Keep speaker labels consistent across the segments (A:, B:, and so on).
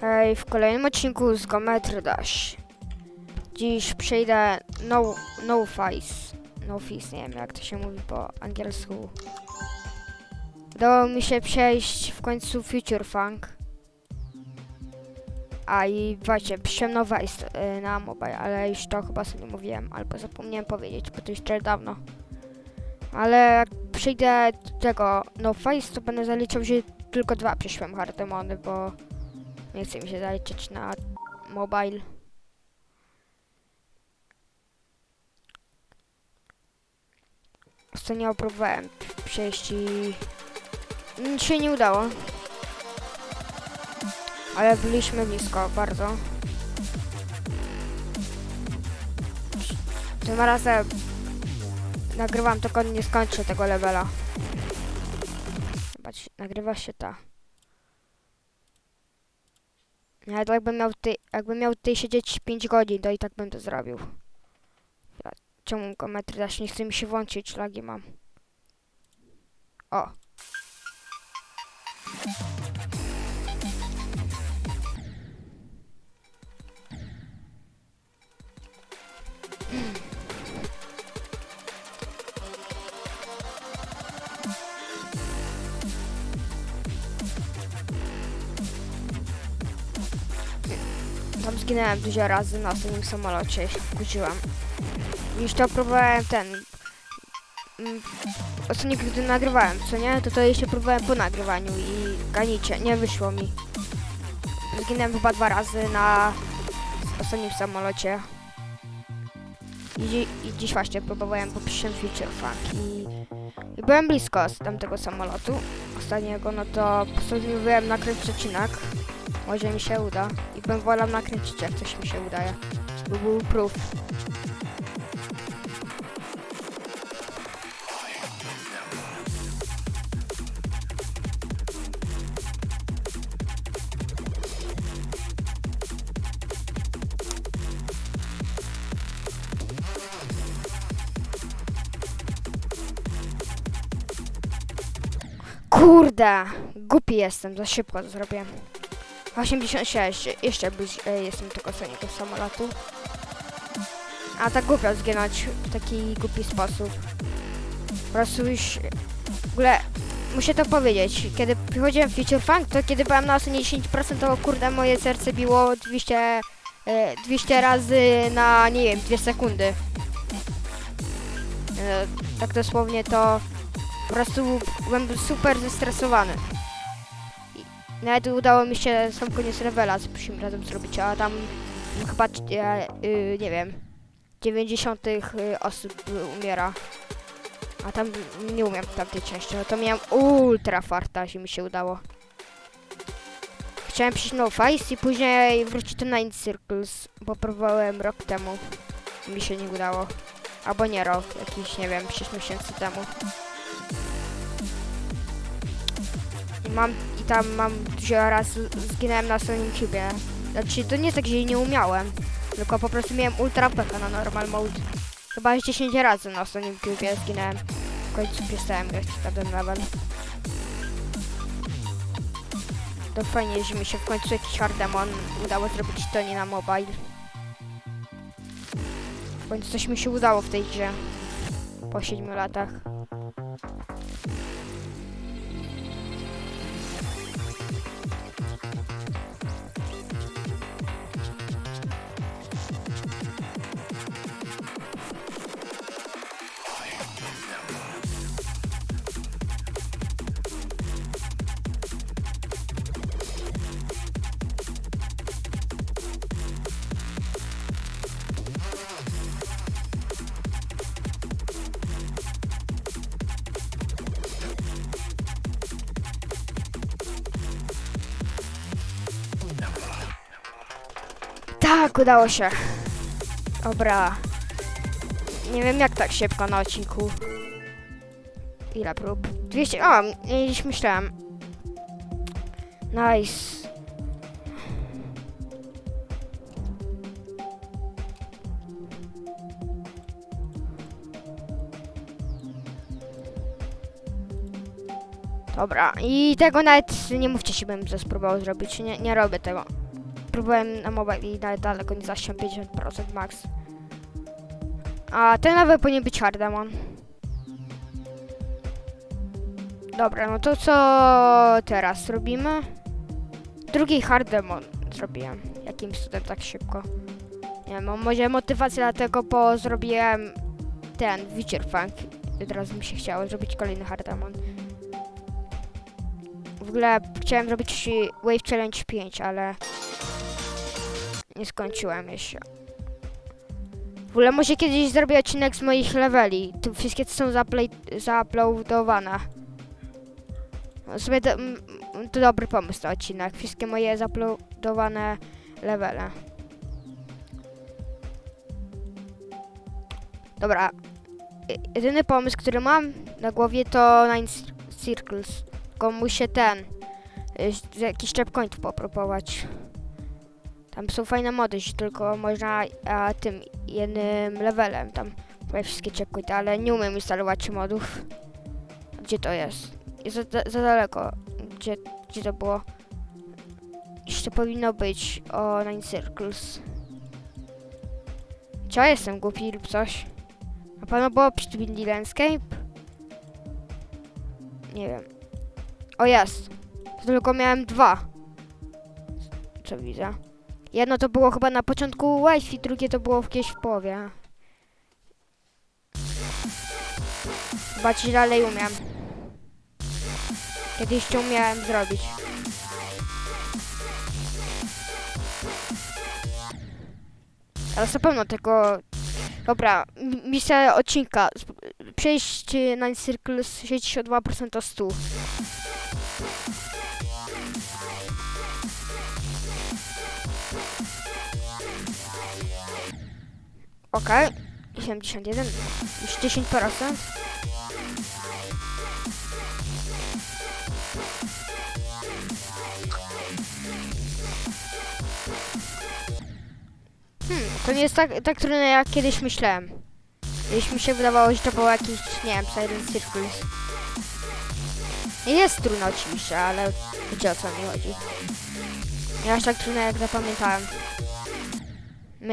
A: Hej, w kolejnym odcinku z Geometry Dash. Dziś przejdę no, no face. No face, nie wiem jak to się mówi po angielsku. Udało mi się przejść w końcu Future Funk. A i właśnie, przyszedłem no face y, na mobile, ale już to chyba sobie mówiłem, albo zapomniałem powiedzieć, bo to jeszcze dawno. Ale jak przejdę tego no face, to będę zaliczał, że tylko dwa przyszłem hardemony, bo nie chce mi się zaliczyć na mobile. Ostatnio próbowałem przejść i się nie udało. Ale byliśmy blisko, bardzo. Tym razem nagrywam, tylko nie skończę tego levela. Zobacz, nagrywa się ta. Nawet jakbym miał, ty, jakbym miał tutaj siedzieć 5 godzin, to i tak bym to zrobił. Ja- Czemu geometry dash nie chce mi się włączyć, lagi mam. O. Tam zginąłem dużo razy na ostatnim samolocie i się wkurzyłam. Już to próbowałem ten... mm, Ostatnio gdy nagrywałem, co nie? To to jeszcze próbowałem po nagrywaniu i ganicie, nie wyszło mi. Zginąłem chyba dwa razy na ostatnim samolocie. I, i dziś właśnie próbowałem po pierwszym Future Funk i, i byłem blisko z tamtego samolotu ostatniego, no to postanowiłem nakręcić odcinek. Może mi się uda. I bym wolał nakręcić, jak coś mi się udaje. By był proof. Kurde! Głupi jestem, za szybko to zrobiłem. 86, jeszcze byś, e, jestem tylko sonikiem samolotu. A tak głupio zginąć w taki głupi sposób. Po prostu już... W ogóle muszę to powiedzieć. Kiedy wychodziłem w Future Funk, to kiedy byłem na ostatnie 10%, to kurde moje serce biło 200, e, 200 razy na, nie wiem, 2 sekundy. E, tak dosłownie to po prostu byłem super zestresowany. Nawet udało mi się sam koniec rewela z pierwszym razem zrobić, a tam chyba, e, y, nie wiem, 90 y, osób umiera. A tam nie umiem tamtej części, no to miałem ultra farta, że mi się udało. Chciałem przejść no face i później wrócić do Nine Circles, bo próbowałem rok temu. Mi się nie udało. Albo nie rok, jakiś, nie wiem, 6 miesięcy temu. I mam tam mam dużo raz zginąłem na swoim cubie. Znaczy to nie jest tak, że jej nie umiałem, tylko po prostu miałem ultra pecha na normal mode. Chyba z 10 razy na ostatnim cubie zginąłem. W końcu przestałem grać w ten level. To fajnie, że mi się w końcu jakiś hardemon udało zrobić to nie na mobile. W końcu coś mi się udało w tej grze. Po 7 latach. Tak, udało się. Dobra. Nie wiem jak tak szybko na odcinku. Ile prób? 200. O, niż myślałem. Nice. Dobra, i tego nawet nie mówcie się, bym to spróbował zrobić. Nie, nie robię tego. Próbowałem na mobile i nawet daleko nie zasiąłem 50% max. A ten level powinien być hard demon. Dobra, no to co teraz robimy? Drugi hard demon zrobiłem. Jakimś cudem tak szybko. Nie wiem, może motywacja dlatego, bo zrobiłem ten Witcher Funk. I Od razu mi się chciało zrobić kolejny hard demon. W ogóle chciałem zrobić Wave Challenge 5, ale nie skończyłem jeszcze. W ogóle może kiedyś zrobię odcinek z moich leveli. Tu wszystkie są zauploadowane. W sumie to, to dobry pomysł na odcinek. Wszystkie moje zauploadowane levele. Dobra. Je- Jedyny pomysł, który mam na głowie to Nine Cir- Circles. Tylko muszę ten, y, jakiś checkpoint popróbować. Tam są fajne mody, tylko można a, tym jednym levelem tam prawie wszystkie checkpointy, ale nie umiem instalować modów. Gdzie to jest? Jest za, za, daleko. Gdzie, gdzie to było? Jeszcze powinno być o Nine Circles. Czy ja jestem głupi lub coś? Na pewno było Twin Landscape? Nie wiem. O jest. Tylko miałem dwa. Co widzę. Jedno to było chyba na początku Wi-Fi, drugie to było gdzieś w połowie. Zobaczyć dalej umiem. Kiedyś to umiałem zrobić. Ale na pewno tego... Dobra, misja odcinka. Przejść na Circle z 62% do 100. Okej. 71. Już 10%. Hmm, to nie jest tak, tak trudne jak kiedyś myślałem. Kiedyś mi się wydawało, że to było jakiś, nie wiem, Silent Circles. Jest trudne oczywiście, ale wiecie o co mi chodzi. Nie aż tak trudne jak zapamiętałem.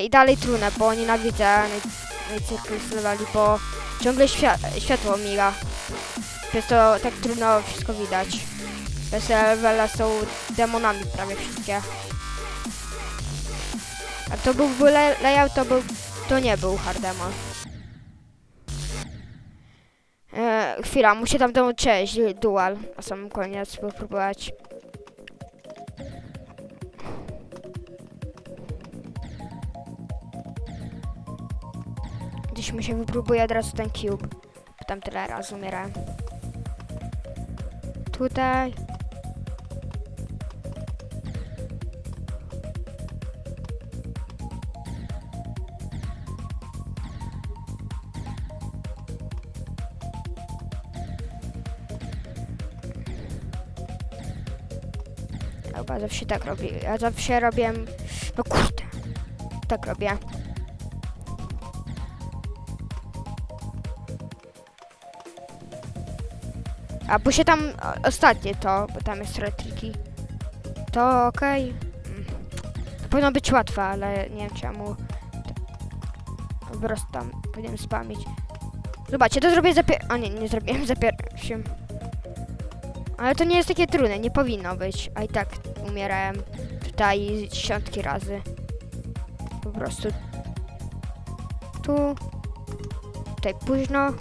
A: I dalej trudne, bo nienawidzę Circles leveli, bo ciągle świat światło miga. Przez to tak trudno wszystko widać. Bez levela są demonami prawie wszystkie. Jak to był le layout, to był, to nie był hard demon. E, chwila, muszę tam dołączyć dual na samym koniec, spróbować. próbować. Gdzieś mi się wypróbuje od razu ten cube. Tam tyle razy umierałem. Tutaj. Chyba zawsze tak robię. Ja zawsze robię... No kurde. Tak robię. A bo się tam ostatnie to, bo tam jest retriki. To okej. Mm. To powinno być łatwe, ale nie wiem czemu. Po prostu tam powinienem spamić. Zobaczcie, to zrobię za pier... Nie, nie zrobiłem za pierwszym. Ale to nie jest takie trudne, nie powinno być. A i tak umierałem tutaj dziesiątki razy. Po prostu. Tu. Tutaj późno.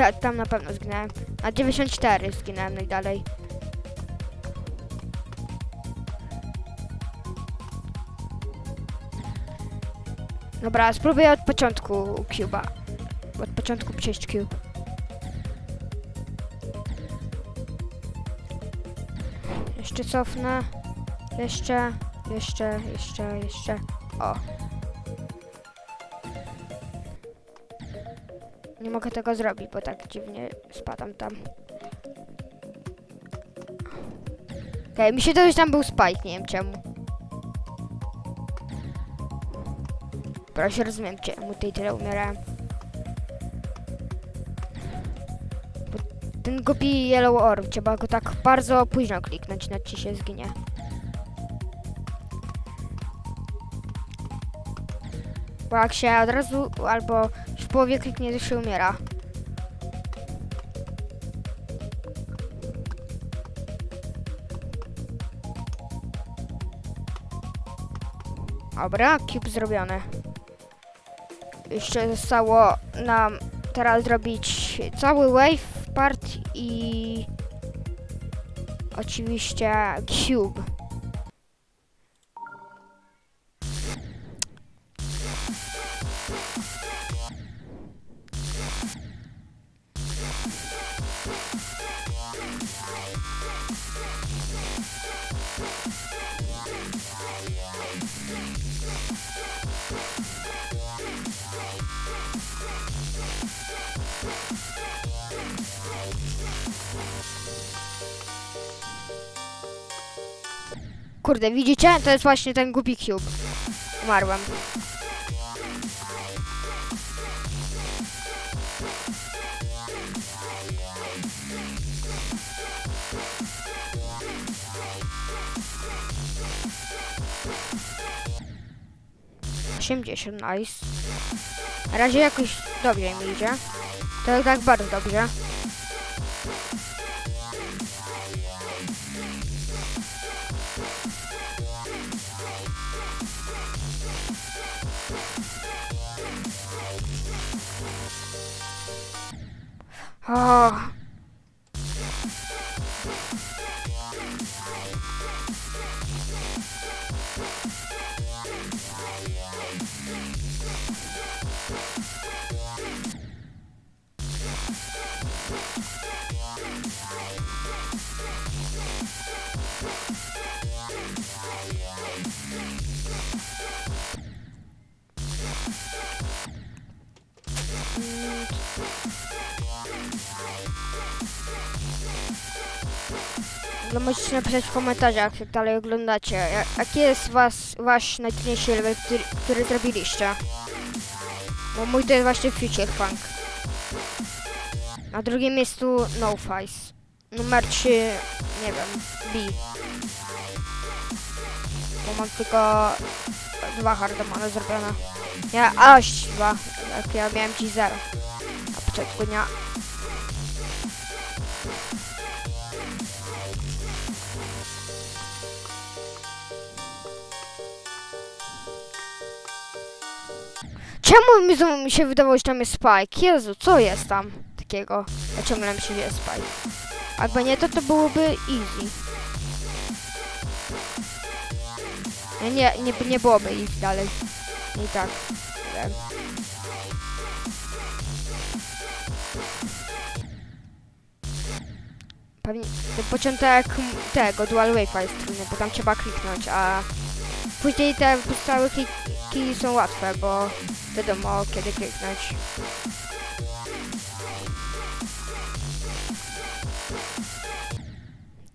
A: Ta, tam na pewno zginąłem. A 94 zginąłem najdalej. Dobra, spróbuję od początku Cuba. Od początku przejść Cube. Jeszcze cofnę. Jeszcze, jeszcze, jeszcze, jeszcze. O. Nie mogę tego zrobić, bo tak dziwnie spadam tam. Okej, mi się to już tam był spike, nie wiem czemu. Proszę rozumiem czemu tutaj tyle umierałem. ten głupi Yellow Orb, trzeba go tak bardzo późno kliknąć, inaczej się zginie. Bo jak się od razu, albo połowie kliknie, to się umiera. Dobra, cube zrobiony. Jeszcze zostało nam teraz zrobić cały wave part i oczywiście cube. Kurde, widzicie? To jest właśnie ten głupi cube. Umarłem. Osiemdziesiąt, nice. Na razie jakoś dobrze mi idzie. To tak bardzo dobrze. Musicie napisać w komentarzach, jak dalej oglądacie. Ja- Jaki jest was, wasz najtrudniejszy level, który, który zrobiliście? Bo mój to jest właśnie Future Funk. Na drugim miejscu No Face. Numer 3, nie wiem, B. Bo mam tylko dwa hardemony zrobione. Ja aż dwa, jak ja miałem ci zero. Na początku dnia. Czemu mi, znowu mi się wydawało, że tam jest Spike? Jezu, co jest tam takiego? Ja ciągle mi się jest Spike. Jakby nie to, to byłoby easy. Nie, nie, nie, nie byłoby easy dalej. I tak. Wiem. Pewnie ten początek tego Dual Wave'a jest trudny, bo tam trzeba kliknąć, a później te pozostałe kliki są łatwe, bo wiadomo kiedy kliknąć.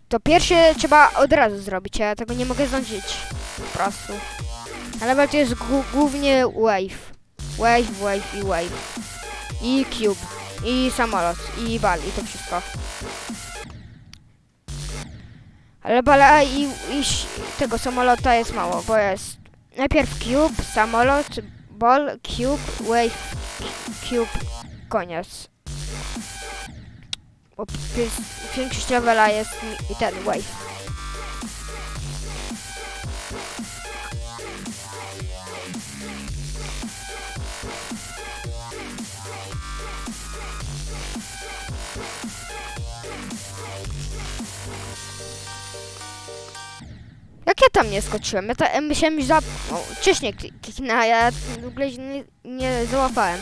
A: To pierwsze trzeba od razu zrobić, ja tego nie mogę zdążyć po prostu. A level to jest głównie wave. Wave, wave i wave. I cube. I samolot. I bal. I to wszystko. Ale bala i, i tego samolota jest mało, bo jest najpierw cube, samolot, ball, cube, wave, cube, koniec. Bo większość levela jest i ten wave. Jak ja tam nie skoczyłem? Ja ta, myślałem, że za... No, wcześniej kli- kliknę, a ja w ogóle nie, nie załapałem.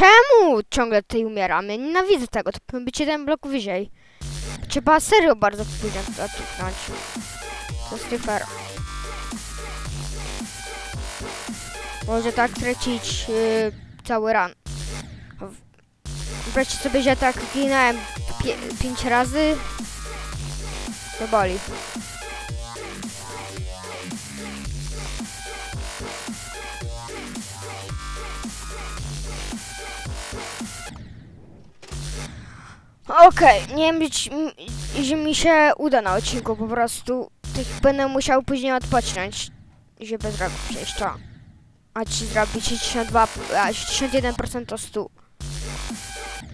A: Czemu ciągle tutaj umieramy? Nienawidzę tego, to powinien być jeden blok wyżej. Trzeba serio bardzo późno kliknąć. To jest. Może tak tracić yy, cały ran. Wyobraźcie sobie, że tak ginąłem pięć razy. To boli. Okej, nie wiem, czy, mi się uda na odcinku, po prostu będę musiał później odpocząć, żeby zrobić przejścia. A ci zrobić 62, a 61% to 100.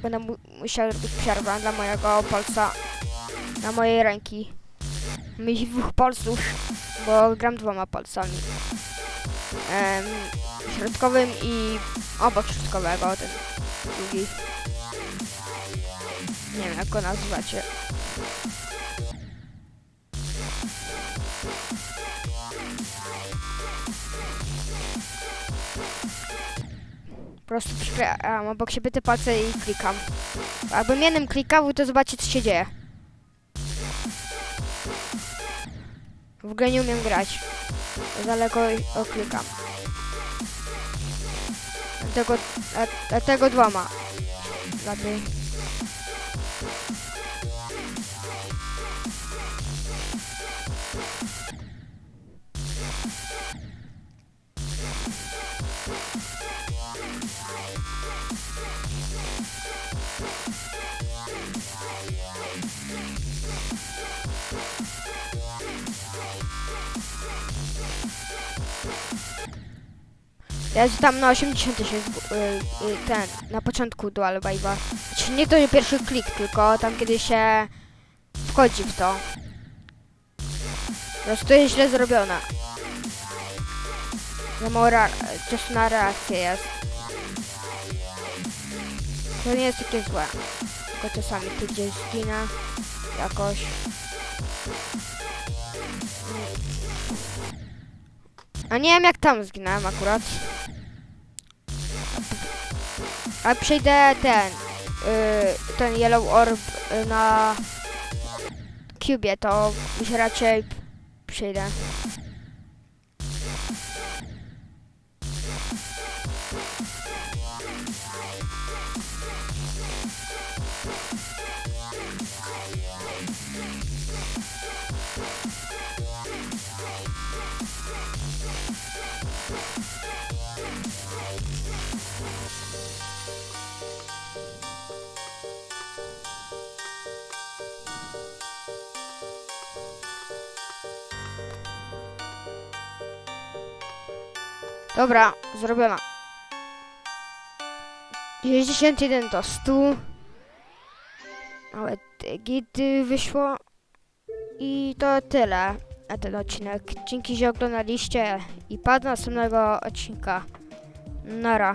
A: Będę mu musiał zrobić przerwę dla mojego palca, na mojej ręki. Moich dwóch palców, bo gram dwoma palcami. Em, środkowym i obok środkowego, ten drugi. Nie wiem jak go nazywacie. Po prostu przyklejam obok siebie te palce i klikam. Jakbym jednym klikał, to zobaczcie co się dzieje. W ogóle nie umiem grać. Daleko oklikam. Dlatego, a, dlatego dwoma. Lepiej. Ja tam na 80 tysięcy y, ten, na początku Dual Vibe'a. Znaczy nie to, że pierwszy klik, tylko tam kiedy się wchodzi w to. Prostu to jest źle zrobione. Za mało czasu na reakcję jest. To nie jest takie złe. Tylko czasami tu gdzieś zginę jakoś. A nie wiem jak tam zginąłem akurat. A przejdę ten, y, ten Yellow Orb na Cubie, to się raczej przejdę. Dobra, zrobiona. 61 do 100. Nawet git wyszło. I to tyle na ten odcinek. Dzięki, że oglądaliście i padł następnego odcinka. Nara.